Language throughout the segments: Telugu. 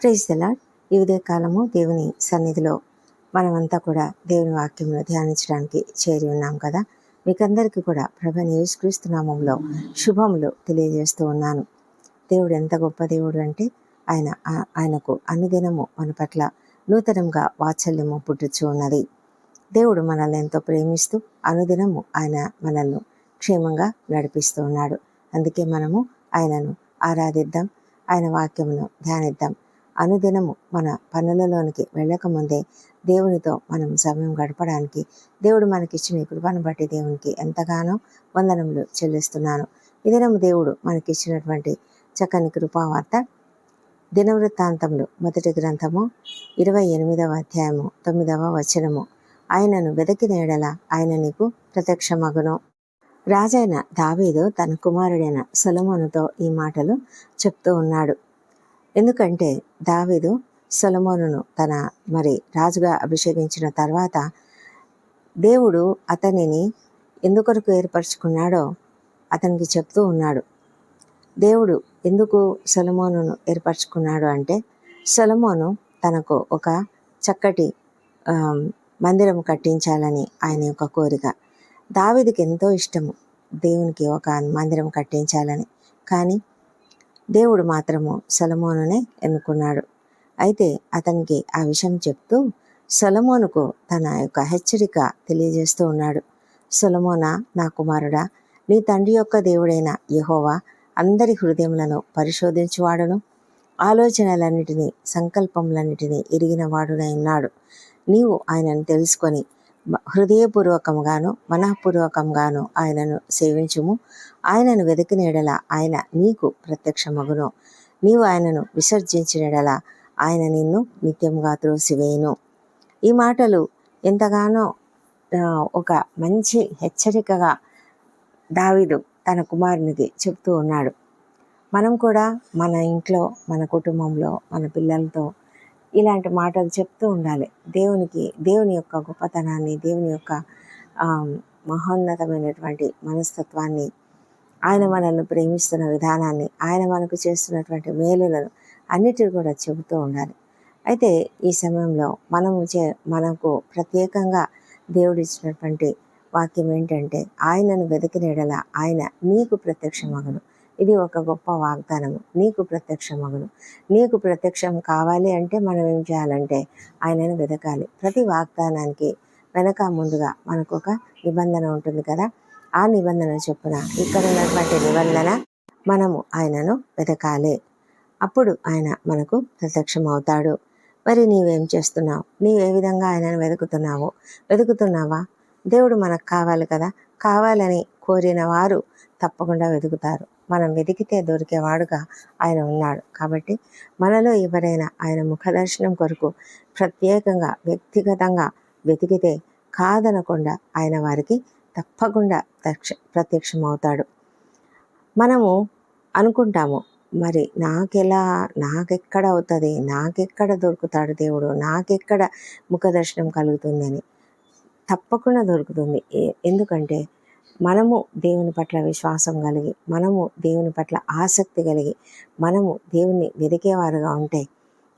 ప్రైజ్ దలాడ్ ఈ కాలము దేవుని సన్నిధిలో మనమంతా కూడా దేవుని వాక్యంలో ధ్యానించడానికి చేరి ఉన్నాం కదా. మీకందరికీ కూడా ప్రభు యేసుక్రీస్తు నామంలో శుభములు తెలియజేస్తూ ఉన్నాను. దేవుడు ఎంత గొప్ప దేవుడు అంటే ఆయన ఆయనకు అనుదినము మన పట్ల నూతనంగా వాత్సల్యము పుట్టుచూ ఉన్నది. దేవుడు మనల్ని ఎంతో ప్రేమిస్తూ అనుదినము ఆయన మనల్ని క్షేమంగా నడిపిస్తూ ఉన్నాడు. అందుకే మనము ఆయనను ఆరాధిద్దాం ఆయన వాక్యమును ధ్యానిద్దాం. అనుదినము మన పనులలోనికి వెళ్ళకముందే దేవునితో మనం సమయం గడపడానికి దేవుడు మనకిచ్చిన ఈ కృపను బట్టి దేవునికి ఎంతగానో వందనములు చెల్లిస్తున్నాను. ఈ దినము దేవుడు మనకిచ్చినటువంటి చక్కని కృపావార్త దినవృత్తాంతములు మొదటి గ్రంథము ఇరవై ఎనిమిదవ అధ్యాయము తొమ్మిదవ వచనము. ఆయనను వెదకిన ఎడల ఆయన నీకు ప్రత్యక్షమగును. రాజైన దావీదు తన కుమారుడైన సొలొమోనుతో ఈ మాటలు చెప్తూ ఉన్నాడు. ఎందుకంటే దావీదు సొలమోనును తన మరి రాజుగా అభిషేకించిన తర్వాత దేవుడు అతనిని ఎందుకొరకు ఏర్పరచుకున్నాడో అతనికి చెప్తూ ఉన్నాడు. దేవుడు ఎందుకు సొలమోనును ఏర్పరచుకున్నాడు అంటే సొలమోను తనకు ఒక చక్కటి మందిరం కట్టించాలని ఆయన యొక్క కోరిక. దావిదికి ఎంతో ఇష్టము. దేవునికి ఒక మందిరం కట్టించాలని. కానీ దేవుడు మాత్రము సలమోనునే ఎన్నుకున్నాడు. అయితే అతనికి ఆ విషయం చెప్తూ సొలమోనుకు తన యొక్క హెచ్చరిక తెలియజేస్తూ ఉన్నాడు. సొలమోనా నా కుమారుడా నీ తండ్రి యొక్క దేవుడైన యహోవా అందరి హృదయములను పరిశోధించువాడును. ఆలోచనలన్నిటినీ సంకల్పములన్నిటినీ ఎరిగిన వాడునై ఉన్నాడు. నీవు ఆయనను తెలుసుకొని హృదయపూర్వకంగాను మనఃపూర్వకంగాను ఆయనను సేవించుము. ఆయనను వెతికిన ఎడల ఆయన నీకు ప్రత్యక్షమగును. నీవు ఆయనను విసర్జించిన ఎడల ఆయన నిన్ను నిత్యంగా త్రోసివేయును. ఈ మాటలు ఎంతగానో ఒక మంచి హెచ్చరికగా దావిదు తన కుమారునికి చెప్తూ ఉన్నాడు. మనం కూడా మన ఇంట్లో మన కుటుంబంలో మన పిల్లలతో ఇలాంటి మాటలు చెప్తూ ఉండాలి. దేవునికి దేవుని యొక్క గొప్పతనాన్ని దేవుని యొక్క మహోన్నతమైనటువంటి మనస్తత్వాన్ని ఆయన మనల్ని ప్రేమిస్తున్న విధానాన్ని ఆయన మనకు చేస్తున్నటువంటి మేలులను అన్నిటిని కూడా చెబుతూ ఉండాలి. అయితే ఈ సమయంలో మనము చే మనకు ప్రత్యేకంగా దేవుడిచ్చినటువంటి వాక్యం ఏంటంటే ఆయనను వెతికిన ఆయన ఆయన నీకు ప్రత్యక్షమగును. ఇది ఒక గొప్ప వాగ్దానము. నీకు ప్రత్యక్షమగును. నీకు ప్రత్యక్షం కావాలి అంటే మనం ఏం చేయాలంటే ఆయనను వెతకాలి ప్రతి వాగ్దానానికి వెనక ముందుగా మనకు ఒక నిబంధన ఉంటుంది కదా? ఆ నిబంధన చొప్పున ఇక్కడ ఉన్నటువంటి నిబంధన మనము ఆయనను వెతకాలి అప్పుడు ఆయన మనకు ప్రత్యక్షం అవుతాడు మరి నీవేం చేస్తున్నావు? నీవు ఏ విధంగా ఆయనను వెతుకుతున్నావో వెతుకుతున్నావా దేవుడు మనకు కావాలి కదా? కావాలని కోరిన వారు తప్పకుండా వెతుకుతారు మనం వెతికితే దొరికేవాడుగా ఆయన ఉన్నాడు. కాబట్టి మనలో ఎవరైనా ఆయన ముఖదర్శనం కొరకు ప్రత్యేకంగా వ్యక్తిగతంగా వెతికితే కాదనకుండా ఆయన వారికి తప్పకుండా ప్రత్యక్ష ప్రత్యక్షమవుతాడు. మనము అనుకుంటాము మరి నాకెలా నాకెక్కడ అవుతుంది నాకెక్కడ దొరుకుతాడు దేవుడు నాకెక్కడ ముఖదర్శనం కలుగుతుందని. తప్పకుండా దొరుకుతుంది. ఎందుకంటే మనము దేవుని పట్ల విశ్వాసం కలిగి మనము దేవుని పట్ల ఆసక్తి కలిగి మనము దేవుణ్ణి వెతికేవారుగా ఉంటే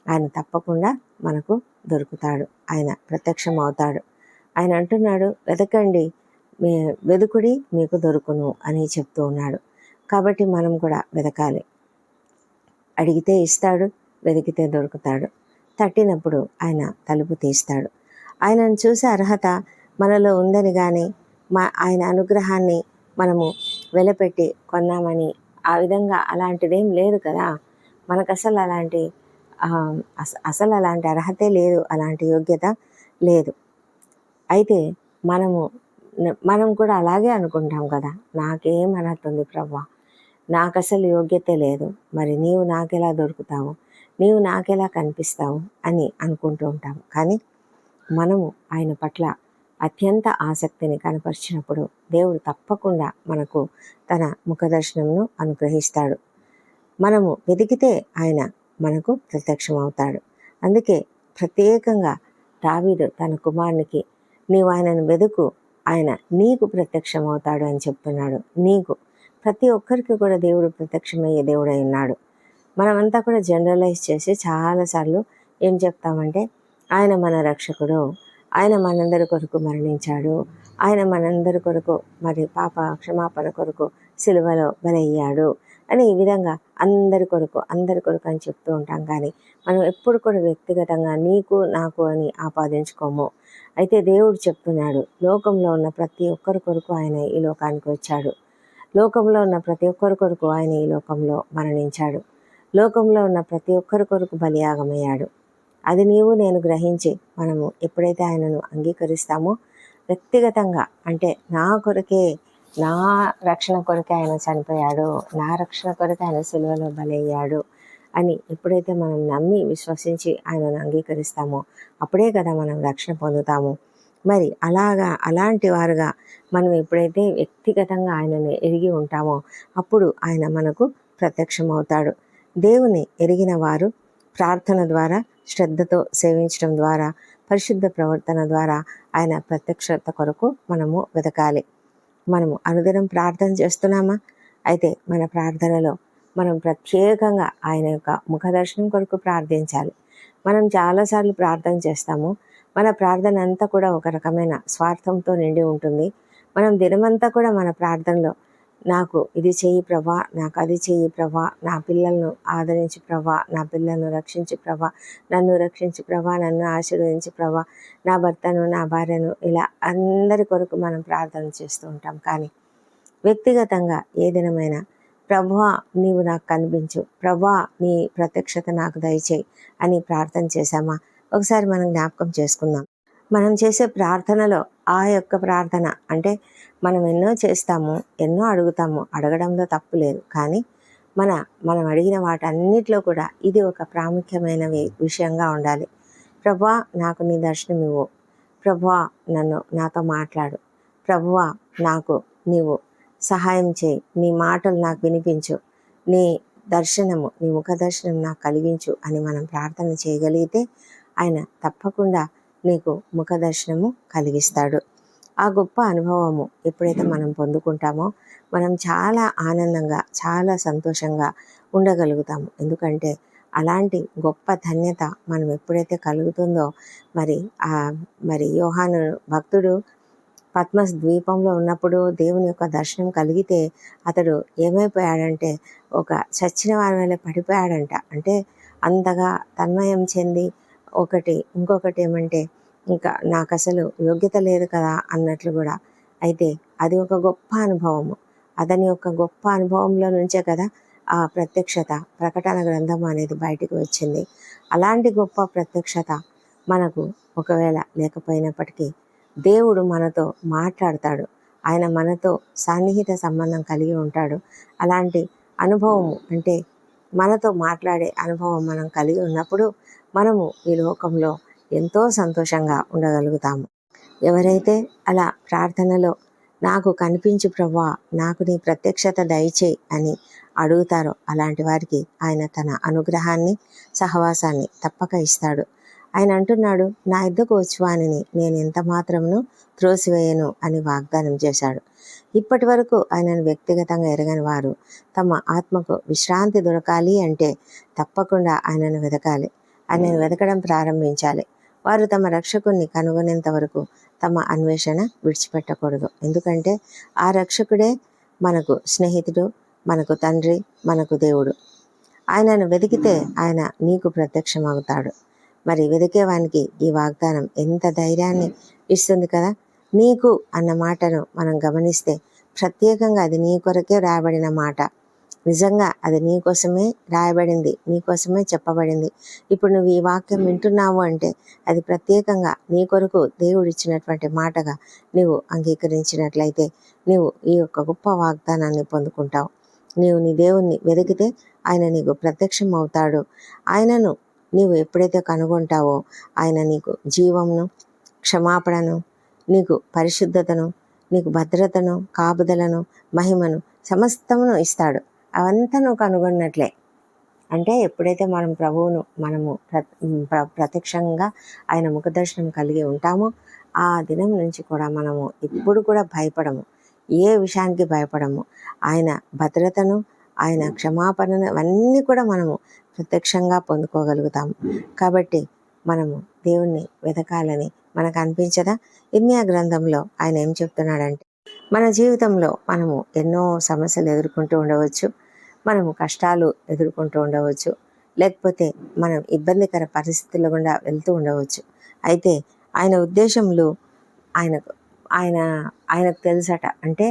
ఆయన తప్పకుండా మనకు దొరుకుతాడు ఆయన ప్రత్యక్షం అవుతాడు ఆయన అంటున్నాడు వెతకండి మీ వెదుకుడి మీకు దొరుకును అని చెప్తూ ఉన్నాడు. కాబట్టి మనం కూడా వెతకాలి అడిగితే ఇస్తాడు వెతికితే దొరుకుతాడు. తట్టినప్పుడు ఆయన తలుపు తీస్తాడు. ఆయనను చూసే అర్హత మనలో ఉందని కానీ మా ఆయన అనుగ్రహాన్ని మనము వెలపెట్టి కొన్నామని. ఆ విధంగా అలాంటిదేం లేదు కదా. మనకు అసలు అలాంటి అస- అసలు అలాంటి అర్హతే లేదు. అలాంటి యోగ్యత లేదు. అయితే మనము మనం కూడా అలాగే అనుకుంటాం కదా. నాకేం అర్హత ఉంది ప్రభా నాకు అసలు యోగ్యత లేదు. మరి నీవు నాకెలా దొరుకుతావు? నీవు నాకెలా కనిపిస్తావు? అని అనుకుంటూ ఉంటాం కానీ మనము ఆయన పట్ల అత్యంత ఆసక్తిని కనపరిచినప్పుడు దేవుడు తప్పకుండా మనకు తన ముఖదర్శనంను అనుగ్రహిస్తాడు. మనము వెతికితే ఆయన మనకు ప్రత్యక్షమవుతాడు. అందుకే ప్రత్యేకంగా దావీదు తన కుమారునికి నీవు ఆయనను వెతుకు ఆయన నీకు ప్రత్యక్షమవుతాడు అని చెప్తున్నాడు. నీకు ప్రతి ఒక్కరికి కూడా దేవుడు ప్రత్యక్షమయ్యే దేవుడై ఉన్నాడు. మనమంతా కూడా జనరలైజ్ చేసి చాలాసార్లు ఏం చెప్తామంటే ఆయన మన రక్షకుడు ఆయన మనందరి కొరకు మరణించాడు. ఆయన మనందరి కొరకు మరి పాప క్షమాపణ కొరకు సిలువలో బలయ్యాడు అని ఈ విధంగా అందరి కొరకు అందరి కొరకు అని చెప్తూ ఉంటాం. కానీ మనం ఎప్పుడు కూడా వ్యక్తిగతంగా నీకు నాకు అని ఆపాదించుకోము. అయితే దేవుడు చెప్తున్నాడు లోకంలో ఉన్న ప్రతి ఒక్కరి కొరకు ఆయన ఈ లోకానికి వచ్చాడు. లోకంలో ఉన్న ప్రతి ఒక్కరి కొరకు ఆయన ఈ లోకంలో మరణించాడు. లోకంలో ఉన్న ప్రతి ఒక్కరి కొరకు బలియాగమయ్యాడు. అది నీవు నేను గ్రహించి మనము ఎప్పుడైతే ఆయనను అంగీకరిస్తామో వ్యక్తిగతంగా అంటే నా కొరకే నా రక్షణ కొరకే ఆయన చనిపోయాడు నా రక్షణ కొరకే ఆయన సిలువలో బలయ్యాడు అని ఎప్పుడైతే మనం నమ్మి విశ్వసించి ఆయనను అంగీకరిస్తామో అప్పుడే కదా మనం రక్షణ పొందుతాము. మరి అలాగా అలాంటి వారుగా మనం ఎప్పుడైతే వ్యక్తిగతంగా ఆయనను ఎరిగి ఉంటామో అప్పుడు ఆయన మనకు ప్రత్యక్షమవుతాడు. దేవుని ఎరిగిన వారు ప్రార్థన ద్వారా శ్రద్ధతో సేవించడం ద్వారా పరిశుద్ధ ప్రవర్తన ద్వారా ఆయన ప్రత్యక్షత కొరకు మనము వెతకాలి మనము అనుదినం ప్రార్థన చేస్తున్నామా? అయితే మన ప్రార్థనలో మనం ప్రత్యేకంగా ఆయన యొక్క ముఖదర్శనం కొరకు ప్రార్థించాలి. మనం చాలాసార్లు ప్రార్థన చేస్తాము. మన ప్రార్థన అంతా కూడా ఒక రకమైన స్వార్థంతో నిండి ఉంటుంది. మనం దినమంతా కూడా మన ప్రార్థనలో నాకు ఇది చెయ్యి ప్రభా నాకు అది చెయ్యి ప్రభా నా పిల్లలను ఆదరించి ప్రభా నా పిల్లలను రక్షించి ప్రభా నన్ను రక్షించి ప్రభా నన్ను ఆశీర్వదించి ప్రభా నా భర్తను నా భార్యను ఇలా అందరి కొరకు మనం ప్రార్థన చేస్తూ ఉంటాం. కానీ వ్యక్తిగతంగా ఏదినమైనా దినమైనా ప్రభా నీవు నాకు కనిపించు ప్రభా నీ ప్రత్యక్షత నాకు దయచేయి అని ప్రార్థన చేశామా? ఒకసారి మనం జ్ఞాపకం చేసుకుందాం. మనం చేసే ప్రార్థనలో ఆ యొక్క ప్రార్థన అంటే మనం ఎన్నో చేస్తాము ఎన్నో అడుగుతాము. అడగడంలో తప్పు లేదు. కానీ మన మనం అడిగిన వాటన్నిటిలో కూడా ఇది ఒక ప్రాముఖ్యమైన విషయంగా ఉండాలి. ప్రభా నాకు నీ దర్శనం ఇవ్వు. ప్రభా నన్ను నాతో మాట్లాడు. ప్రభువా నాకు నీవు సహాయం చేయి. నీ మాటలు నాకు వినిపించు. నీ దర్శనము నీ ముఖ దర్శనం నాకు కలిగించు అని మనం ప్రార్థన చేయగలిగితే ఆయన తప్పకుండా నీకు ముఖ దర్శనము కలిగిస్తాడు. ఆ గొప్ప అనుభవము ఎప్పుడైతే మనం పొందుకుంటామో మనం చాలా ఆనందంగా చాలా సంతోషంగా ఉండగలుగుతాము. ఎందుకంటే అలాంటి గొప్ప ధన్యత మనం ఎప్పుడైతే కలుగుతుందో మరి ఆ మరి యోహాను భక్తుడు పద్మస్ ద్వీపంలో ఉన్నప్పుడు దేవుని యొక్క దర్శనం కలిగితే అతడు ఏమైపోయాడంటే ఒక చచ్చిన వారి వల్ల పడిపోయాడంట. అంటే అంతగా తన్మయం చెంది ఒకటి ఇంకొకటి ఏమంటే ఇంకా నాకు అసలు యోగ్యత లేదు కదా అన్నట్లు కూడా. అయితే అది ఒక గొప్ప అనుభవము. అతని యొక్క గొప్ప అనుభవంలో నుంచే కదా ఆ ప్రత్యక్షత ప్రకటన గ్రంథం అనేది బయటకు వచ్చింది. అలాంటి గొప్ప ప్రత్యక్షత మనకు ఒకవేళ లేకపోయినప్పటికీ దేవుడు మనతో మాట్లాడతాడు. ఆయన మనతో సన్నిహిత సంబంధం కలిగి ఉంటాడు. అలాంటి అనుభవము అంటే మనతో మాట్లాడే అనుభవం మనం కలిగి ఉన్నప్పుడు మనము ఈ లోకంలో ఎంతో సంతోషంగా ఉండగలుగుతాము. ఎవరైతే అలా ప్రార్థనలో నాకు కనిపించు ప్రవ్వా నాకు నీ ప్రత్యక్షత దయచేయి అని అడుగుతారో అలాంటి వారికి ఆయన తన అనుగ్రహాన్ని సహవాసాన్ని తప్పక ఇస్తాడు. ఆయన అంటున్నాడు నా ఇద్దకు వచ్చువానిని నేను ఎంత మాత్రమును త్రోసివేయను అని వాగ్దానం చేశాడు. ఇప్పటి వరకు ఆయనను వ్యక్తిగతంగా ఎరగని వారు తమ ఆత్మకు విశ్రాంతి దొరకాలి అంటే తప్పకుండా ఆయనను వెతకాలి ఆయనను వెతకడం ప్రారంభించాలి. వారు తమ రక్షకుణ్ణి కనుగొనేంత వరకు తమ అన్వేషణ విడిచిపెట్టకూడదు. ఎందుకంటే ఆ రక్షకుడే మనకు స్నేహితుడు మనకు తండ్రి మనకు దేవుడు. ఆయనను వెతికితే ఆయన నీకు ప్రత్యక్షమవుతాడు. మరి వెతికేవానికి ఈ వాగ్దానం ఎంత ధైర్యాన్ని ఇస్తుంది కదా? నీకు అన్న మాటను మనం గమనిస్తే ప్రత్యేకంగా అది నీ కొరకే రాయబడిన మాట. నిజంగా అది నీ కోసమే రాయబడింది నీ కోసమే చెప్పబడింది. ఇప్పుడు నువ్వు ఈ వాక్యం వింటున్నావు అంటే అది ప్రత్యేకంగా నీ కొరకు దేవుడు ఇచ్చినటువంటి మాటగా నీవు అంగీకరించినట్లయితే నీవు ఈ యొక్క గొప్ప వాగ్దానాన్ని పొందుకుంటావు. నీవు నీ దేవుణ్ణి వెతికితే ఆయన నీకు ప్రత్యక్షం అవుతాడు. ఆయనను నీవు ఎప్పుడైతే కనుగొంటావో ఆయన నీకు జీవమును క్షమాపణను నీకు పరిశుద్ధతను నీకు భద్రతను కాపుదలను మహిమను సమస్తమును ఇస్తాడు. అవంతా నువ్వు కనుగొన్నట్లే. అంటే ఎప్పుడైతే మనం ప్రభువును మనము ప్ర ప్ర- ప్రత్యక్షంగా ఆయన ముఖదర్శనం కలిగి ఉంటామో ఆ దినం నుంచి కూడా మనము ఇప్పుడు కూడా భయపడము. ఏ విషయానికి భయపడము? ఆయన భద్రతను ఆయన క్షమాపణను అవన్నీ కూడా మనము ప్రత్యక్షంగా పొందుకోగలుగుతాము. కాబట్టి మనము దేవుణ్ణి వెతకాలని మనకు అనిపించదా? ఇర్మియా గ్రంథంలో ఆయన ఏం చెప్తున్నాడంటే మన జీవితంలో మనము ఎన్నో సమస్యలు ఎదుర్కొంటూ ఉండవచ్చు. మనము కష్టాలు ఎదుర్కొంటూ ఉండవచ్చు. లేకపోతే మనం ఇబ్బందికర పరిస్థితుల గుండా వెళ్తూ ఉండవచ్చు. అయితే ఆయన ఉద్దేశంలో ఆయనకు ఆయన ఆయనకు తెలుసట. అంటే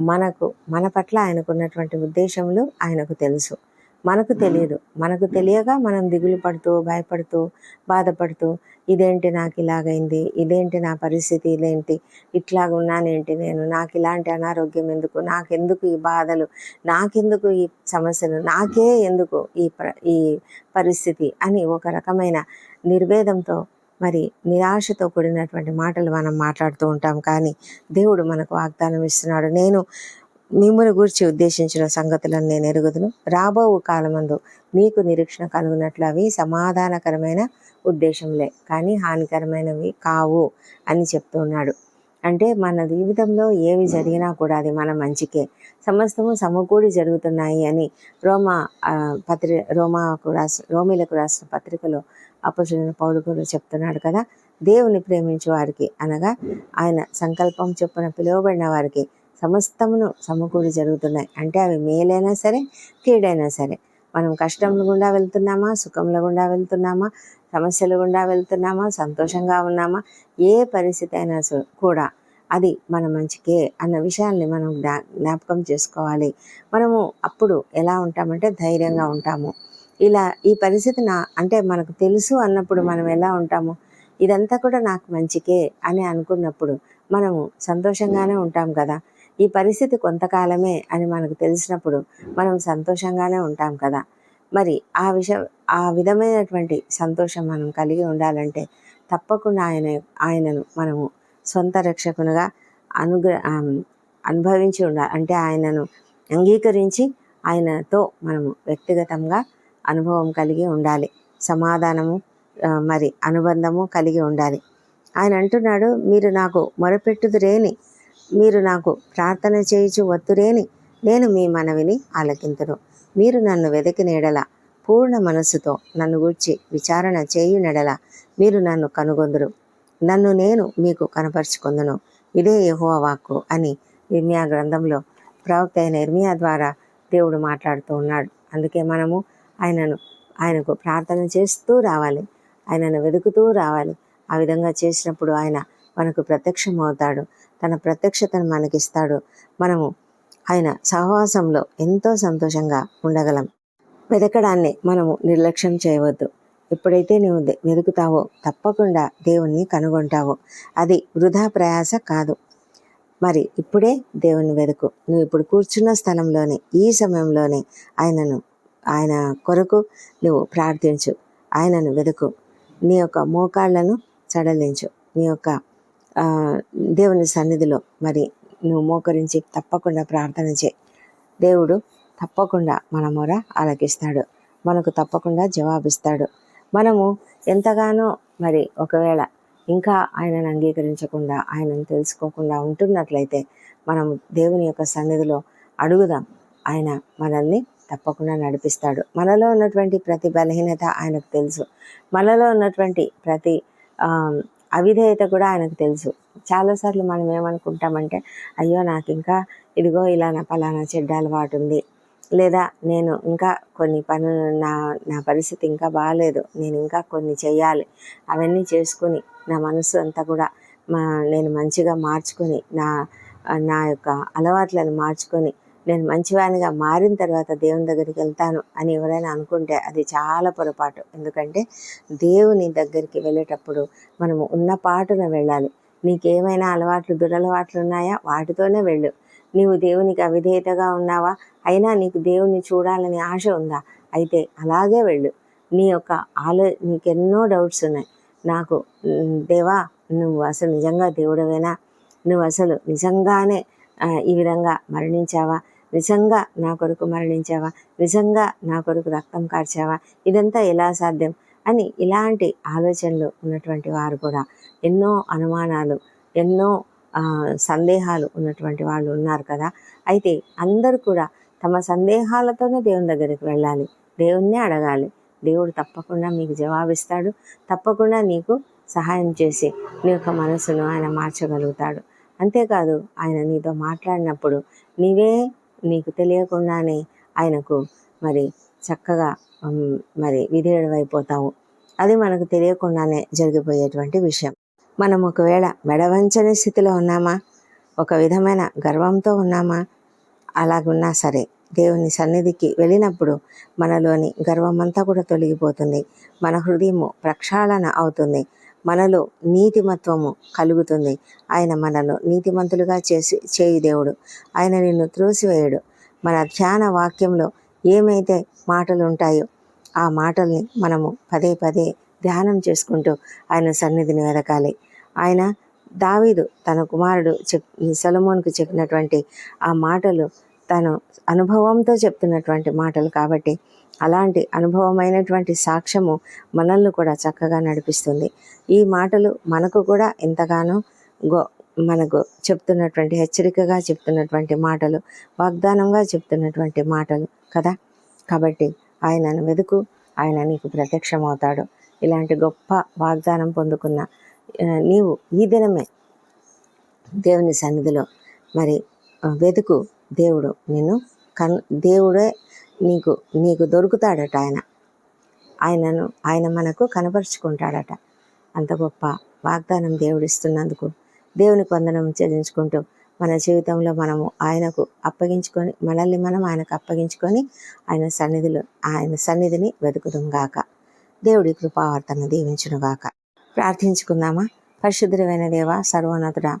మనకు మన పట్ల ఆయనకున్నటువంటి ఉద్దేశంలో ఉద్దేశములు ఆయనకు తెలుసు. మనకు తెలియదు. మనకు తెలియక మనం దిగులు పడుతూ భయపడుతూ బాధపడుతూ ఇదేంటి నాకు ఇలాగైంది? ఇదేంటి నా పరిస్థితి? ఇదేంటి? ఇట్లాగ ఉన్నానేంటి నేను? నాకు ఇలాంటి అనారోగ్యం ఎందుకు? నాకెందుకు ఈ బాధలు? నాకెందుకు ఈ సమస్యలు? నాకే ఎందుకు ఈ ఈ పరిస్థితి? అని ఒక రకమైన నిర్వేదంతో మరి నిరాశతో కూడినటువంటి మాటలు మనం మాట్లాడుతూ ఉంటాం. కానీ దేవుడు మనకు వాగ్దానం ఇస్తున్నాడు. నేను మిమ్మల్ని గురించి ఉద్దేశించిన సంగతులను నేను ఎరుగుదును. రాబో కాలమందు మీకు నిరీక్షణ కలుగునట్లు అవి సమాధానకరమైన ఉద్దేశంలే కానీ హానికరమైనవి కావు అని చెప్తున్నాడు. అంటే మన జీవితంలో ఏవి జరిగినా కూడా అది మన మంచికే. సమస్తము సమకూడి జరుగుతున్నాయి అని రోమా పత్రి రోమాకు రాసిన రోమిలకు రాసిన పత్రికలో అపశులైన పౌలు కూడా చెప్తున్నాడు కదా దేవుని ప్రేమించే వారికి అనగా ఆయన సంకల్పం చొప్పున పిలువబడిన వారికి సమస్తమును సమకూడి జరుగుతున్నాయి. అంటే అవి మేలైనా సరే కీడైనా సరే. మనం కష్టంలో గుండా వెళ్తున్నామా? సుఖంలో గుండా వెళ్తున్నామా? సమస్యల గుండా వెళ్తున్నామా? సంతోషంగా ఉన్నామా? ఏ పరిస్థితి అయినా కూడా అది మన మంచికే అన్న విషయాల్ని మనం జ్ఞా జ్ఞాపకం చేసుకోవాలి. మనము అప్పుడు ఎలా ఉంటామంటే ధైర్యంగా ఉంటాము. ఇలా ఈ పరిస్థితి నా అంటే మనకు తెలుసు అన్నప్పుడు మనం ఎలా ఉంటాము? ఇదంతా కూడా నాకు మంచికే అని అనుకున్నప్పుడు మనము సంతోషంగానే ఉంటాం కదా. ఈ పరిస్థితి కొంతకాలమే అని మనకు తెలిసినప్పుడు మనం సంతోషంగానే ఉంటాం కదా. మరి ఆ విష ఆ విధమైనటువంటి సంతోషం మనం కలిగి ఉండాలంటే తప్పకుండా ఆయన ఆయనను మనము సొంత రక్షకునిగా అనుగ్ర అనుభవించి ఉండాలి. అంటే ఆయనను అంగీకరించి ఆయనతో మనము వ్యక్తిగతంగా అనుభవం కలిగి ఉండాలి. సమాధానము మరి అనుబంధము కలిగి ఉండాలి. ఆయన అంటున్నాడు మీరు నాకు మొరపెట్టుదురేని మీరు నాకు ప్రార్థన చేయుచు వత్తురేని నేను మీ మనవిని ఆలకింతును. మీరు నన్ను వెదకినెడల పూర్ణ మనస్సుతో నన్ను గూర్చి విచారణ చేయునెడల మీరు నన్ను కనుగొందురు. నన్ను నేను మీకు కనపరుచుకొందును. ఇదే యెహోవా వాక్కు అని ఇర్మియా గ్రంథంలో ప్రవక్త అయిన ఇర్మియా ద్వారా దేవుడు మాట్లాడుతూ ఉన్నాడు. అందుకే మనము ఆయనను ఆయనకు ప్రార్థన చేస్తూ రావాలి. ఆయనను వెతుకుతూ రావాలి. ఆ విధంగా చేసినప్పుడు ఆయన మనకు ప్రత్యక్షం అవుతాడు తన ప్రత్యక్షతను మనకిస్తాడు. మనము ఆయన సహవాసంలో ఎంతో సంతోషంగా ఉండగలం. వెతకడాన్ని మనము నిర్లక్ష్యం చేయవద్దు. ఎప్పుడైతే నువ్వు వెతుకుతావో తప్పకుండా దేవుణ్ణి కనుగొంటావో. అది వృధా ప్రయాస కాదు. మరి ఇప్పుడే దేవుని వెతుకు నువ్వు ఇప్పుడు కూర్చున్న స్థలంలోనే ఈ సమయంలోనే ఆయనను ఆయన కొరకు నువ్వు ప్రార్థించు. ఆయనను వెతుకు నీ యొక్క మోకాళ్ళను సడలించు. నీ యొక్క దేవుని సన్నిధిలో మరి నువ్వు మోకరించి తప్పకుండా ప్రార్థన చేయి. దేవుడు తప్పకుండా మన మొర ఆలకిస్తాడు. మనకు తప్పకుండా జవాబిస్తాడు. మనము ఎంతగానో మరి ఒకవేళ ఇంకా ఆయనను అంగీకరించకుండా ఆయనను తెలుసుకోకుండా ఉంటున్నట్లయితే మనం దేవుని యొక్క సన్నిధిలో అడుగుదాం. ఆయన మనల్ని తప్పకుండా నడిపిస్తాడు. మనలో ఉన్నటువంటి ప్రతి బలహీనత ఆయనకు తెలుసు. మనలో ఉన్నటువంటి ప్రతి అవిధేయత కూడా ఆయనకు తెలుసు. చాలాసార్లు మనం ఏమనుకుంటామంటే అయ్యో నాకు ఇంకా ఇదిగో ఇలా నా పలానా చెడ్డ అలవాటు ఉంది. లేదా నేను ఇంకా కొన్ని పనులు నా నా పరిస్థితి ఇంకా బాగాలేదు నేను ఇంకా కొన్ని చేయాలి అవన్నీ చేసుకుని నా మనసు అంతా కూడా మా నేను మంచిగా మార్చుకొని నా నా యొక్క అలవాట్లను మార్చుకొని నేను మంచివానిగా మారిన తర్వాత దేవుని దగ్గరికి వెళ్తాను అని ఎవరైనా అనుకుంటే అది చాలా పొరపాటు. ఎందుకంటే దేవుని దగ్గరికి వెళ్ళేటప్పుడు మనము ఉన్న పాటున వెళ్ళాలి. నీకేమైనా అలవాట్లు దురలవాట్లు ఉన్నాయా? వాటితోనే వెళ్ళు. నీవు దేవునికి అవిధేయతగా ఉన్నావా? అయినా నీకు దేవుణ్ణి చూడాలని ఆశ ఉందా? అయితే అలాగే వెళ్ళు. నీ యొక్క ఆలో నీకెన్నో డౌట్స్ ఉన్నాయి. నాకు దేవా నువ్వు అసలు నిజంగా దేవుడవేనా? నువ్వు అసలు నిజంగానే ఈ విధంగా మరణించావా? నిజంగా నా కొరకు మరణించావా? నిజంగా నా కొరకు రక్తం కార్చావా? ఇదంతా ఎలా సాధ్యం? అని ఇలాంటి ఆలోచనలు ఉన్నటువంటి వారు కూడా ఎన్నో అనుమానాలు ఎన్నో సందేహాలు ఉన్నటువంటి వాళ్ళు ఉన్నారు కదా. అయితే అందరూ కూడా తమ సందేహాలతోనే దేవుని దగ్గరికి వెళ్ళాలి. దేవుణ్ణి అడగాలి. దేవుడు తప్పకుండా మీకు జవాబిస్తాడు. తప్పకుండా నీకు సహాయం చేసి నీ యొక్క మనసును ఆయన మార్చగలుగుతాడు. అంతేకాదు ఆయన నీతో మాట్లాడినప్పుడు నీవే నీకు తెలియకుండానే ఆయనకు మరి చక్కగా మరి విధేయుడు అయిపోతావు అది మనకు తెలియకుండానే జరిగిపోయేటువంటి విషయం. మనం ఒకవేళ మెడవంచని స్థితిలో ఉన్నామా? ఒక విధమైన గర్వంతో ఉన్నామా? అలాగున్నా సరే దేవుని సన్నిధికి వెళ్ళినప్పుడు మనలోని గర్వం అంతా కూడా తొలగిపోతుంది. మన హృదయము ప్రక్షాళన అవుతుంది. మనలో నీతిమత్వము కలుగుతుంది. ఆయన మనలో నీతిమంతులుగా చేసి చేయి దేవుడు. ఆయన నిన్ను త్రోసివేయడు. మన ధ్యాన వాక్యంలో ఏమైతే మాటలు ఉంటాయో ఆ మాటల్ని మనము పదే పదే ధ్యానం చేసుకుంటూ ఆయన సన్నిధిని వెదకాలి. ఆయన దావీదు తన కుమారుడు చెప్ సొలొమోనుకు చెప్పినటువంటి ఆ మాటలు తను అనుభవంతో చెప్తున్నటువంటి మాటలు కాబట్టి అలాంటి అనుభవమైనటువంటి సాక్ష్యము మనల్ని కూడా చక్కగా నడిపిస్తుంది. ఈ మాటలు మనకు కూడా ఎంతగానో గో మనకు చెప్తున్నటువంటి హెచ్చరికగా చెప్తున్నటువంటి మాటలు వాగ్దానంగా చెప్తున్నటువంటి మాటలు కదా? కాబట్టి ఆయనను వెతుకు ఆయన నీకు ప్రత్యక్షమవుతాడు. ఇలాంటి గొప్ప వాగ్దానం పొందుకున్న నీవు ఈ దినమే దేవుని సన్నిధిలో మరి వెతుకు దేవుడు నిన్ను కన్ దేవుడే నీకు నీకు దొరుకుతాడట ఆయన. ఆయనను ఆయన మనకు కనపరుచుకుంటాడట. అంత గొప్ప వాగ్దానం దేవుడిస్తున్నందుకు దేవునికి వందనం చెల్లించుకుంటూ మన జీవితంలో మనము ఆయనకు అప్పగించుకొని మనల్ని మనం ఆయనకు అప్పగించుకొని ఆయన సన్నిధిలో ఆయన సన్నిధిని వెతుకుదుంగాక దేవుడి కృపావర్తన దీవించునుగాక ప్రార్థించుకుందామా? పరిశుద్ధమైన దేవ సర్వోన్నతుడా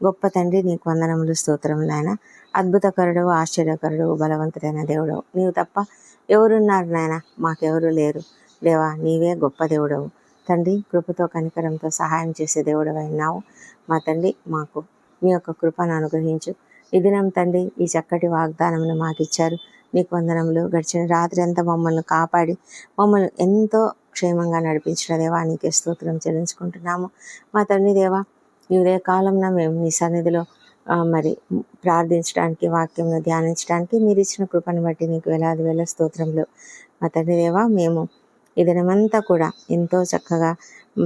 గొప్ప తండ్రి నీకు వందనములు స్తోత్రములు ఆయన అద్భుతకరుడు ఆశ్చర్యకరుడు బలవంతుడైన దేవుడవు. నీవు తప్ప ఎవరున్నారు నాయన? మాకెవరు లేరు. దేవా నీవే గొప్ప దేవుడవు. తండ్రి కృపతో కనికరంతో సహాయం చేసే దేవుడు అయినావు మా తండ్రి మాకు మీ యొక్క కృపను అనుగ్రహించు. ఈ దినం తండ్రి ఈ చక్కటి వాగ్దానమును మాకు ఇచ్చారు నీకు వందనములు గడిచిన రాత్రి అంతా మమ్మల్ని కాపాడి మమ్మల్ని ఎంతో క్షేమంగా నడిపించిన దేవా నీకే స్తోత్రం చెల్లించుకుంటున్నాము. మా తండ్రి దేవా ఈ ఉదయకాలంలో మేము నీ సన్నిధిలో మరి ప్రార్థించడానికి వాక్యంలో ధ్యానించడానికి మీరు ఇచ్చిన కృపను బట్టి నీకు వేలాది వేల స్తోత్రములు. మా తండ్రి దేవా మేము ఈ దినమంతా కూడా ఎంతో చక్కగా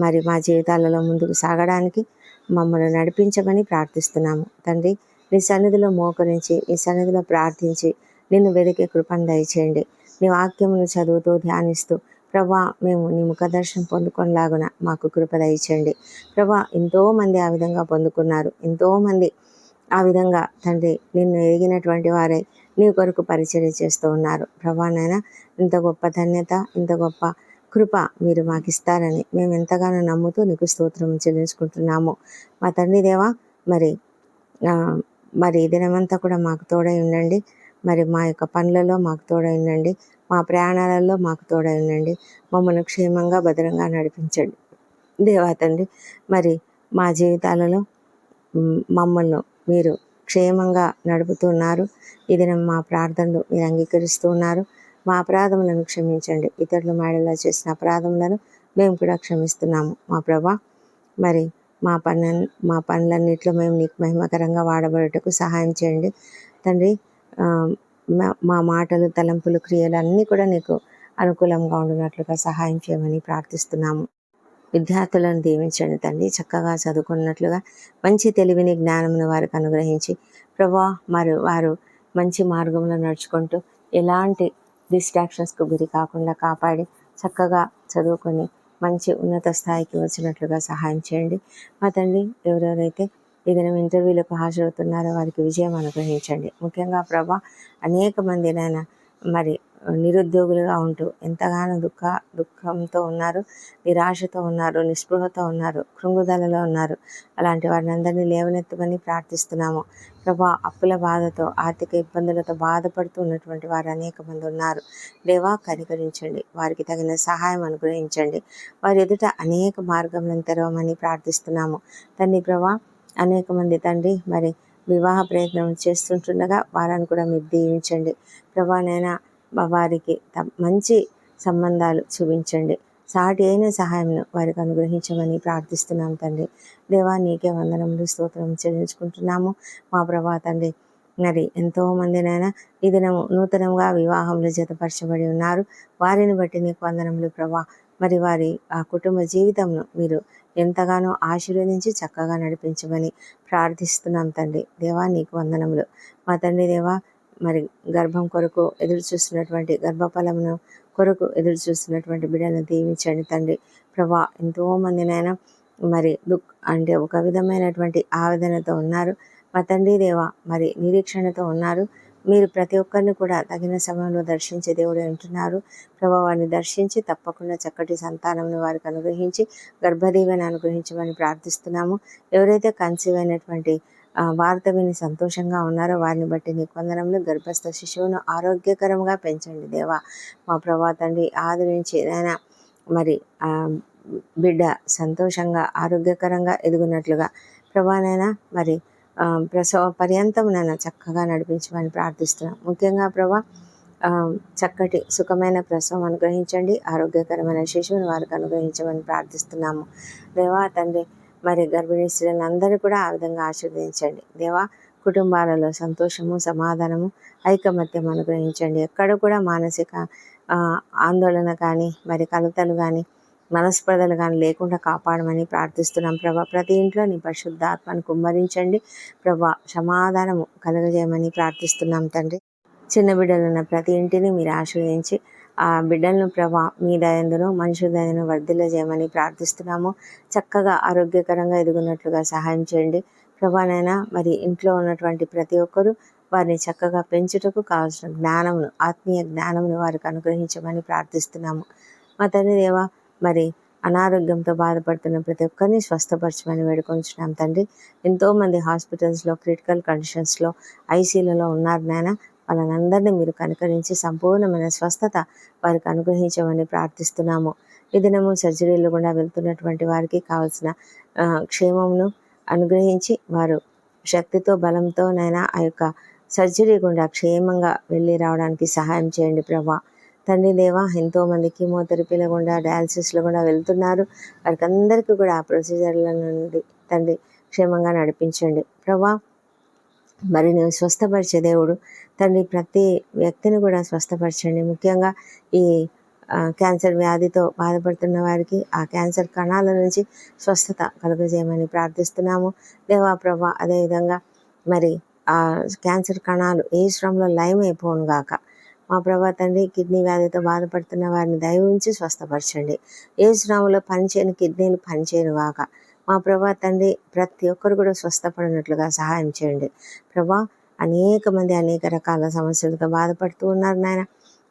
మరి మా జీవితాలలో ముందుకు సాగడానికి మమ్మల్ని నడిపించమని ప్రార్థిస్తున్నాము. తండ్రి నీ సన్నిధిలో మోకరించి నీ సన్నిధిలో ప్రార్థించి నిన్ను వెతికే కృపను దయచేయండి. నీ వాక్యమును చదువుతూ ధ్యానిస్తూ ప్రభా మేము నీ ముఖ దర్శనం పొందుకొనిలాగున మాకు కృప దయచండి ప్రభా ఎంతోమంది ఆ విధంగా పొందుకున్నారు. ఎంతోమంది ఆ విధంగా తండ్రి నిన్ను ఎరిగినటువంటి వారే నీ కొరకు పరిచయం చేస్తూ ఉన్నారు. ప్రభా నాయన ఇంత గొప్ప ధన్యత ఇంత గొప్ప కృప మీరు మాకు ఇస్తారని మేము ఎంతగానో నమ్ముతూ నీకు స్తోత్రం చెల్లించుకుంటున్నాము. మా తండ్రి దేవా మరి మరి ఈ దినమంతా కూడా మాకు తోడై ఉండండి. మరి మా యొక్క పనులలో మాకు తోడై ఉండండి. మా ప్రయాణాలలో మాకు తోడనండి. మమ్మల్ని క్షేమంగా భద్రంగా నడిపించండి. దేవా తండ్రి మరి మా జీవితాలలో మమ్మల్ని మీరు క్షేమంగా నడుపుతున్నారు. ఇది మా ప్రార్థనలు మీరు అంగీకరిస్తూ ఉన్నారు. మా అపరాధములను క్షమించండి. ఇతరులు మేడలో చేసిన అపరాధములను మేము కూడా క్షమిస్తున్నాము. మా ప్రభా మరి మా పని మా పనులన్నింటిలో మేము నీకు మహిమకరంగా వాడబడటకు సహాయం చేయండి. తండ్రి మా- మాటలు తలంపులు క్రియలు అన్నీ కూడా నీకు అనుకూలంగా ఉండినట్లుగా సహాయం చేయమని ప్రార్థిస్తున్నాము. విద్యార్థులను దీవించండి తండ్రి. చక్కగా చదువుకున్నట్లుగా మంచి తెలివిని జ్ఞానమును వారికి అనుగ్రహించి ప్రభా మరి వారు మంచి మార్గంలో నడుచుకుంటూ ఎలాంటి డిస్ట్రాక్షన్స్కు గురి కాకుండా కాపాడి చక్కగా చదువుకొని మంచి ఉన్నత స్థాయికి వచ్చినట్లుగా సహాయం చేయండి. మా తండ్రి ఎవరెవరైతే ఏదైనా ఇంటర్వ్యూలకు హాజరవుతున్నారో వారికి విజయం అనుగ్రహించండి. ముఖ్యంగా ప్రభా అనేక మంది నాయన మరి నిరుద్యోగులుగా ఉంటూ ఎంతగానో దుఃఖ దుఃఖంతో ఉన్నారు నిరాశతో ఉన్నారు నిస్పృహతో ఉన్నారు కృంగుదలలో ఉన్నారు. అలాంటి వారిని అందరినీ లేవనెత్తమని ప్రార్థిస్తున్నాము. ప్రభా అప్పుల బాధతో ఆర్థిక ఇబ్బందులతో బాధపడుతూ ఉన్నటువంటి వారు అనేక మంది ఉన్నారు. దేవా కనికరించండి. వారికి తగిన సహాయం అనుగ్రహించండి. వారి ఎదుట అనేక మార్గములను తెరవమని ప్రార్థిస్తున్నాము. తండ్రి ప్రభా అనేక మంది తండ్రి మరి వివాహ ప్రయత్నం చేస్తుంటుండగా వారాన్ని కూడా మీరు దీవించండి. ప్రభా నైనా వారికి త- మంచి సంబంధాలు చూపించండి. సాటి అయిన సహాయంను వారికి అనుగ్రహించమని ప్రార్థిస్తున్నాం తండ్రి. దేవా నీకే వందనములు స్తోత్రం చెల్లించుకుంటున్నాము. మా ప్రభా తండ్రి మరి ఎంతో మందినైనా ఈ దినము నూతనంగా వివాహంలో జతపరచబడి ఉన్నారు. వారిని బట్టి నీకు వందనములు ప్రభా. మరి వారి ఆ కుటుంబ జీవితంను మీరు ఎంతగానో ఆశీర్వదించి చక్కగా నడిపించమని ప్రార్థిస్తున్నాం తండ్రి. దేవా నీకు వందనములు. మా తండ్రి దేవా మరి గర్భం కొరకు ఎదురు చూస్తున్నటువంటి గర్భఫలమును కొరకు ఎదురు చూస్తున్నటువంటి బిడ్డలను దీవించండి తండ్రి. ప్రభా ఎంతో మందినైనా మరి దుఃఖ అంటే ఒక విధమైనటువంటి ఆవేదనతో ఉన్నారు. మా తండ్రి దేవ మరి నిరీక్షణతో ఉన్నారు. మీరు ప్రతి ఒక్కరిని కూడా తగిన సమయంలో దర్శించే దేవుడు అంటున్నారు. ప్రభావాన్ని దర్శించి తప్పకుండా చక్కటి సంతానంను వారికి అనుగ్రహించి గర్భదేవిని అనుగ్రహించమని ప్రార్థిస్తున్నాము. ఎవరైతే కన్సీవ్ అయినటువంటి వార్త విని సంతోషంగా ఉన్నారో వారిని బట్టి నీ కొందరంలో గర్భస్థ శిశువును ఆరోగ్యకరంగా పెంచండి దేవా. మా ప్రభా తండ్రి ఆదరించి ఏదైనా మరి బిడ్డ సంతోషంగా ఆరోగ్యకరంగా ఎదుగునట్లుగా ప్రభానైనా మరి ప్రసవ పర్యంతం నన్ను చక్కగా నడిపించమని ప్రార్థిస్తున్నాం ముఖ్యంగా ప్రభా చక్కటి సుఖమైన ప్రసవం అనుగ్రహించండి. ఆరోగ్యకరమైన శిశువుని వారికి అనుగ్రహించమని ప్రార్థిస్తున్నాము. దేవా తండ్రి మరి గర్భిణీ స్త్రీలందరూ కూడా ఆ విధంగా ఆశీర్వదించండి. దేవా కుటుంబాలలో సంతోషము సమాధానము ఐకమత్యం అనుగ్రహించండి. ఎక్కడ కూడా మానసిక ఆందోళన కానీ మరి కలతలు కానీ మనస్పర్ధలు కానీ లేకుండా కాపాడమని ప్రార్థిస్తున్నాం ప్రభా. ప్రతి ఇంట్లో నీ పరిశుద్ధాత్మను కుమ్మరించండి. ప్రభా సమాధానము కలగజేయమని ప్రార్థిస్తున్నాం తండ్రి. చిన్న బిడ్డలు ఉన్న ప్రతి ఇంటిని మీరు ఆశ్రయించి ఆ బిడ్డలను ప్రభా మీ దయందును మనుషుల దయను వర్ధిల్ల చేయమని ప్రార్థిస్తున్నాము. చక్కగా ఆరోగ్యకరంగా ఎదుగున్నట్లుగా సహాయం చేయండి. ప్రభానైనా మరి ఇంట్లో ఉన్నటువంటి ప్రతి ఒక్కరూ వారిని చక్కగా పెంచుటకు కావాల్సిన జ్ఞానమును ఆత్మీయ జ్ఞానమును వారికి అనుగ్రహించమని ప్రార్థిస్తున్నాము. మా తండ్రి దేవా మరి అనారోగ్యంతో బాధపడుతున్న ప్రతి ఒక్కరిని స్వస్థపరచమని వేడుకొంచున్నాం తండ్రి. ఎంతోమంది హాస్పిటల్స్లో క్రిటికల్ కండిషన్స్లో ఐసీలలో ఉన్నారు నాయన. వాళ్ళనందరినీ మీరు కనుకరించి సంపూర్ణమైన స్వస్థత వారికి అనుగ్రహించమని ప్రార్థిస్తున్నాము. ఈ దినము సర్జరీలు గుండా వెళ్తున్నటువంటి వారికి కావాల్సిన క్షేమమును అనుగ్రహించి వారు శక్తితో బలంతో నైనా ఆ యొక్క సర్జరీ గుండా క్షేమంగా వెళ్ళి రావడానికి సహాయం చేయండి ప్రభా. తండ్రి దేవా ఎంతోమంది కీమోథెరపీలో గుండా డయాలసిస్లో కూడా వెళ్తున్నారు. వారికి అందరికీ కూడా ఆ ప్రొసీజర్ల నుండి తండ్రి క్షేమంగా నడిపించండి. ప్రభా మరి నువ్వు స్వస్థపరిచే దేవుడు. తండ్రి ప్రతి వ్యక్తిని కూడా స్వస్థపరచండి. ముఖ్యంగా ఈ క్యాన్సర్ వ్యాధితో బాధపడుతున్న వారికి ఆ క్యాన్సర్ కణాల నుంచి స్వస్థత కలుగజేయమని ప్రార్థిస్తున్నాము. దేవా ప్రభా అదేవిధంగా మరి ఆ క్యాన్సర్ కణాలు ఏ శ్రమలో లయం అయిపోను గాక. మా ప్రభా తండ్రి కిడ్నీ వ్యాధితో బాధపడుతున్న వారిని దయ ఉంచి స్వస్థపరచండి. ఏ పనిచేయని కిడ్నీలు పనిచేయను వాక. మా ప్రభా తండ్రి ప్రతి ఒక్కరు కూడా స్వస్థపడినట్లుగా సహాయం చేయండి. ప్రభా అనేక మంది అనేక రకాల సమస్యలతో బాధపడుతూ ఉన్నారు నాయన.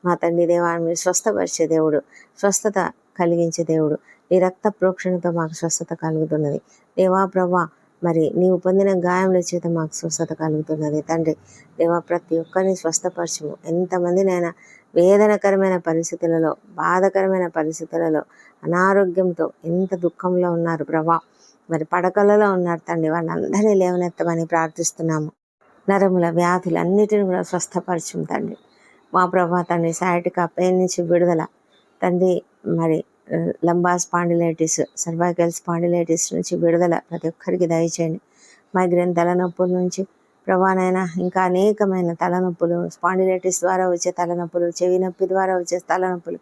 మా తండ్రి దేవాన్ని మీరు స్వస్థపరిచే దేవుడు స్వస్థత కలిగించే దేవుడు. నీ రక్త ప్రోక్షణతో మాకు స్వస్థత కలుగుతున్నది. దేవా ప్రభా మరి నీవు పొందిన గాయముల చేత మాకు స్వస్థత కలుగుతున్నది. తండ్రి దేవా ప్రతి ఒక్కరిని స్వస్థపరచము. ఎంతమందినైనా వేదనకరమైన పరిస్థితులలో బాధకరమైన పరిస్థితులలో అనారోగ్యంతో ఎంత దుఃఖంలో ఉన్నారు ప్రభా. మరి పడకలలో ఉన్నారు తండ్రి వాళ్ళందరినీ లేవనెత్తమని ప్రార్థిస్తున్నాము. నరముల వ్యాధులు అన్నిటిని కూడా స్వస్థపరచం తండ్రి. మా ప్రభా తండ్రి సయాటికా పెయిన్ నుంచి విడుదల. తండ్రి మరి లంబా స్పాండిలైటిస్ సర్వైకల్ స్పాండిలైటిస్ నుంచి విడుదల ప్రతి ఒక్కరికి దయచేయండి. మైగ్రేన్ తలనొప్పుల నుంచి ప్రభానైనా ఇంకా అనేకమైన తలనొప్పులు స్పాండిలైటిస్ ద్వారా వచ్చే తలనొప్పులు చెవి నొప్పి ద్వారా వచ్చే తలనొప్పులు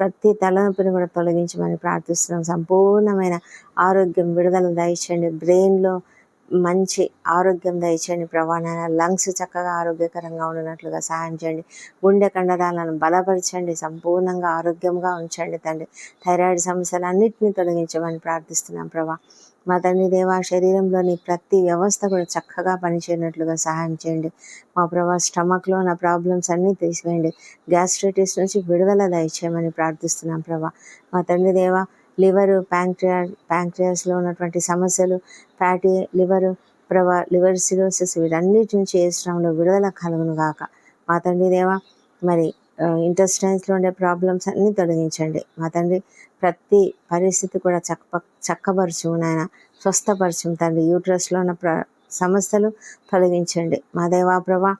ప్రతి తలనొప్పిని కూడా తొలగించమని ప్రార్థిస్తున్నాం. సంపూర్ణమైన ఆరోగ్యం విడుదల దయచేయండి. బ్రెయిన్లో మంచి ఆరోగ్యం దయచేయండి. ప్రవాణ లంగ్స్ చక్కగా ఆరోగ్యకరంగా ఉండనట్లుగా సహాయం చేయండి. గుండె కండరాలను బలపరచండి. సంపూర్ణంగా ఆరోగ్యంగా ఉంచండి తండ్రి. థైరాయిడ్ సమస్యలన్నింటినీ తొలగించమని ప్రార్థిస్తున్నాం ప్రభా. మా తండ్రి దేవ శరీరంలోని ప్రతి వ్యవస్థ కూడా చక్కగా పనిచేయనట్లుగా సహాయం చేయండి. మా ప్రభా స్టమక్లో ఉన్న ప్రాబ్లమ్స్ అన్నీ తీసివేయండి. గ్యాస్ట్రైటిస్ నుంచి విడుదల దయచేయమని ప్రార్థిస్తున్నాం ప్రభా. మా తండ్రి దేవా లివర్ ప్యాంక్రియా ప్యాంక్రియాస్లో ఉన్నటువంటి సమస్యలు ఫ్యాటీ లివర్ ప్రవా లివర్ సిరోసిస్ వీటన్నిటి నుంచి ఏ శ్రమంలో విడుదల కలుగును గాక. మా తండ్రి దేవా మరి ఇంటెస్టైన్స్లో ఉండే ప్రాబ్లమ్స్ అన్నీ తొలగించండి. మా తండ్రి ప్రతి పరిస్థితి కూడా చక్క చక్కపరచు నాయన. స్వస్థపరచు తండ్రి. యూట్రస్లో ఉన్న ప్ర సమస్యలు తొలగించండి. మా దేవా ప్రభా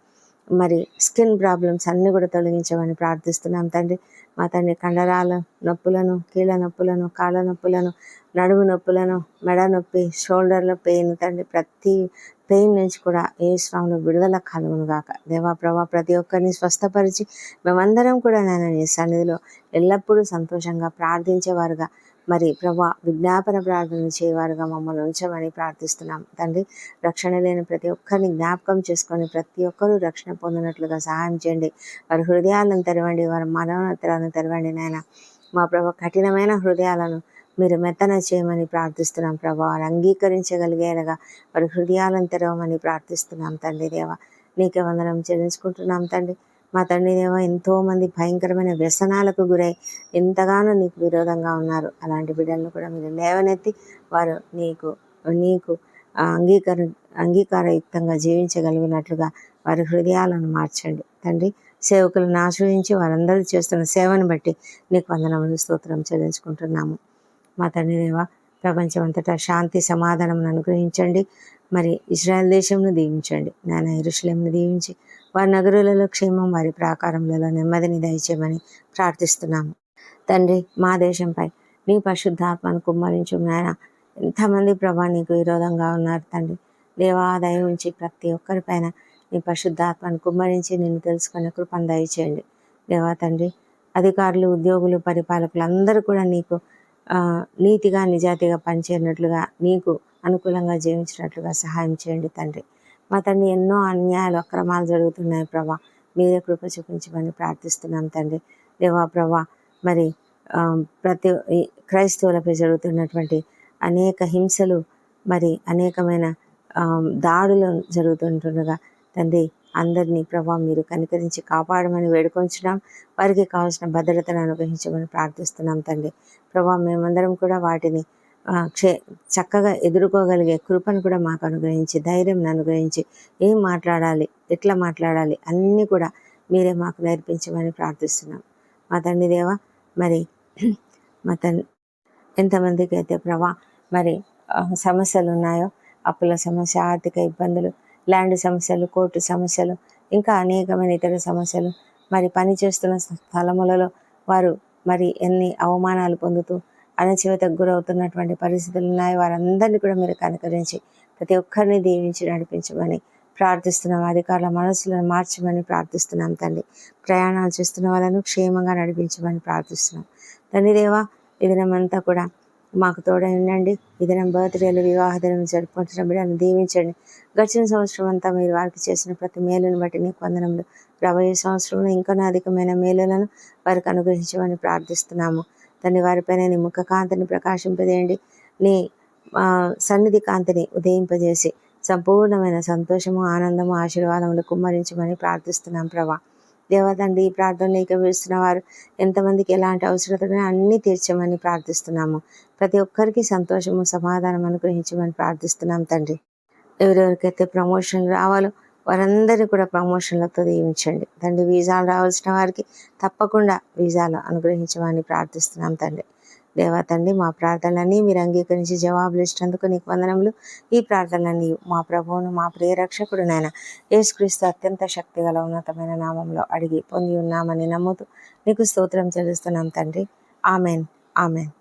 మరి స్కిన్ ప్రాబ్లమ్స్ అన్నీ కూడా తొలగించమని ప్రార్థిస్తున్నాం తండ్రి. మా తండ్రి కండరాల నొప్పులను కీళ్ళ నొప్పులను కాళ్ళ నొప్పులను నడుము నొప్పులను మెడ నొప్పి షోల్డర్ల పెయిన్ తండ్రి. ప్రతి పెయిన్ నుంచి కూడా ఏ శ్రావంలో విడుదల కలుగును గాక. దేవా ప్రభా ప్రతి ఒక్కరిని స్వస్థపరిచి మేమందరం కూడా నేను నీ సన్నిధిలో ఎల్లప్పుడూ సంతోషంగా ప్రార్థించేవారుగా. మరి ప్రభా విజ్ఞాపన ప్రార్థన చేయవారుగా మమ్మల్ని ఉంచమని ప్రార్థిస్తున్నాం. తండ్రి రక్షణ లేని ప్రతి ఒక్కరిని జ్ఞాపకం చేసుకొని ప్రతి ఒక్కరూ రక్షణ పొందినట్లుగా సహాయం చేయండి. వారి హృదయాలను తెరవండి వారి మనోనతలను తెరవండి నాయన. మా ప్రభా కఠినమైన హృదయాలను మీరు మెత్తన చేయమని ప్రార్థిస్తున్నాం ప్రభా. వారు అంగీకరించగలిగేలాగా వారి హృదయాలను తెరవమని ప్రార్థిస్తున్నాం తండ్రి దేవ. నీకే వందనం చెల్లించుకుంటున్నాం తండ్రి. మా తండ్రి దేవ ఎంతో మంది భయంకరమైన వ్యసనాలకు గురై ఎంతగానో నీకు విరోధంగా ఉన్నారు. అలాంటి బిడ్డలను కూడా మీరు లేవనెత్తి వారు నీకు నీకు అంగీకార అంగీకారయుక్తంగా జీవించగలిగినట్లుగా వారి హృదయాలను మార్చండి. తండ్రి సేవకులను ఆశ్రయించి వారందరూ చేస్తున్న సేవను బట్టి నీకు వందనములు స్తోత్రం చెల్లించుకుంటున్నాము. మా తండ్రి దేవ ప్రపంచం అంతటా శాంతి సమాధానం అనుగ్రహించండి. మరి ఇజ్రాయెల్ దేశంను దీవించండి. నాయన ఇరుషులేంను దీవించి వారి నగరులలో క్షేమం వారి ప్రాకారములలో నెమ్మదిని దయచేయమని ప్రార్థిస్తున్నాము. తండ్రి మా దేశంపై నీ పరిశుద్ధాత్మను కుమ్మరించు నాయన. ఎంతమంది ప్రభా నీకు విరోధంగా ఉన్నారు తండ్రి. దేవా దయ ఉంచి ప్రతి ఒక్కరిపైన నీ పరిశుద్ధాత్మను కుమ్మరించి నిన్ను తెలుసుకునే కృపను దయచేయండి. దేవా తండ్రి అధికారులు ఉద్యోగులు పరిపాలకులు అందరూ కూడా నీకు నీతిగా నిజాతిగా పనిచేయనట్లుగా నీకు అనుకూలంగా జీవించినట్లుగా సహాయం చేయండి తండ్రి. మా తండ్రి ఎన్నో అన్యాయాలు అక్రమాలు జరుగుతున్నాయి ప్రభా. మీరే కృప చూపించమని ప్రార్థిస్తున్నాం తండ్రి. దేవా ప్రభా మరి ప్రతి క్రైస్తవులపై జరుగుతున్నటువంటి అనేక హింసలు మరి అనేకమైన దాడులు జరుగుతుంటుండగా తండ్రి అందరినీ ప్రభా మీరు కనికరించి కాపాడమని వేడుకొంచున్నాం. వారికి కావాల్సిన భద్రతను అనుగ్రహించమని ప్రార్థిస్తున్నాం తండ్రి. ప్రభా మేమందరం కూడా వాటిని క్షే చక్కగా ఎదుర్కోగలిగే కృపను కూడా మాకు అనుగ్రహించి ధైర్యం అనుగ్రహించి ఏం మాట్లాడాలి ఎట్లా మాట్లాడాలి అన్నీ కూడా మీరే మాకు నేర్పించమని ప్రార్థిస్తున్నాం. మా తండ్రి దేవ మరి మా తన్ ఎంతమందికి అయితే ప్రభా మరి సమస్యలు ఉన్నాయో అప్పుల సమస్య ఆర్థిక ఇబ్బందులు ల్యాండ్ సమస్యలు కోర్టు సమస్యలు ఇంకా అనేకమైన ఇతర సమస్యలు మరి పని చేస్తున్న స్థలములలో వారు మరి ఎన్ని అవమానాలు పొందుతూ అణచివేతకు గురవుతున్నటువంటి పరిస్థితులు ఉన్నాయి. వారందరినీ కూడా మీరు కనుకరించి ప్రతి ఒక్కరిని దీవించి నడిపించమని ప్రార్థిస్తున్నాం. అధికారుల మనసులను మార్చమని ప్రార్థిస్తున్నాం తండ్రి ప్రయాణాలు చేస్తున్న వాళ్ళను క్షేమంగా నడిపించమని ప్రార్థిస్తున్నాం. తండ్రి దేవా ఈ దినమంతా కూడా మాకు తోడై ఉండండి. ఈ దినం బర్త్డేలు వివాహ దినం జరుపుకుంటున్న బిడ్డను దీవించండి. గడిచిన సంవత్సరం అంతా మీరు వారికి చేసిన ప్రతి మేలును బట్టి నీకు వందనములు. రాబోయే సంవత్సరంలో ఇంకా అధికమైన మేలులను వారికి అనుగ్రహించమని ప్రార్థిస్తున్నాము. తండ్రి వారిపైన నీ ముఖ కాంతిని ప్రకాశింపజేయండి. నీ సన్నిధి కాంతిని ఉదయింపజేసి సంపూర్ణమైన సంతోషము ఆనందము ఆశీర్వాదములు కుమ్మరించమని ప్రార్థిస్తున్నాం ప్రభా. దేవతండి ఈ ప్రార్థనలు ఏకీభవిస్తున్న వారు ఎంతమందికి ఎలాంటి అవసరత అన్నీ తీర్చమని ప్రార్థిస్తున్నాము. ప్రతి ఒక్కరికి సంతోషము సమాధానం అనుగ్రహించమని ప్రార్థిస్తున్నాం తండ్రి. ఎవరెవరికైతే ప్రమోషన్ రావాలో వారందరినీ కూడా ప్రమోషన్లతో దీవించండి తండ్రి వీసాలు రావాల్సిన వారికి తప్పకుండా వీసాలు అనుగ్రహించమని ప్రార్థిస్తున్నాం తండ్రి. దేవా తండ్రి మా ప్రార్థనలన్నీ మీరు అంగీకరించి జవాబులు ఇచ్చినందుకు నీకు వందనములు. ఈ ప్రార్థనలన్నీ మా ప్రభువును మా ప్రియ రక్షకుడు నాయన యేసుక్రీస్తు అత్యంత శక్తిగల ఉన్నతమైన నామంలో అడిగి పొంది ఉన్నామని నమ్ముతూ నీకు స్తోత్రం చెల్లిస్తున్నాం తండ్రి. ఆమెన్. ఆమెన్.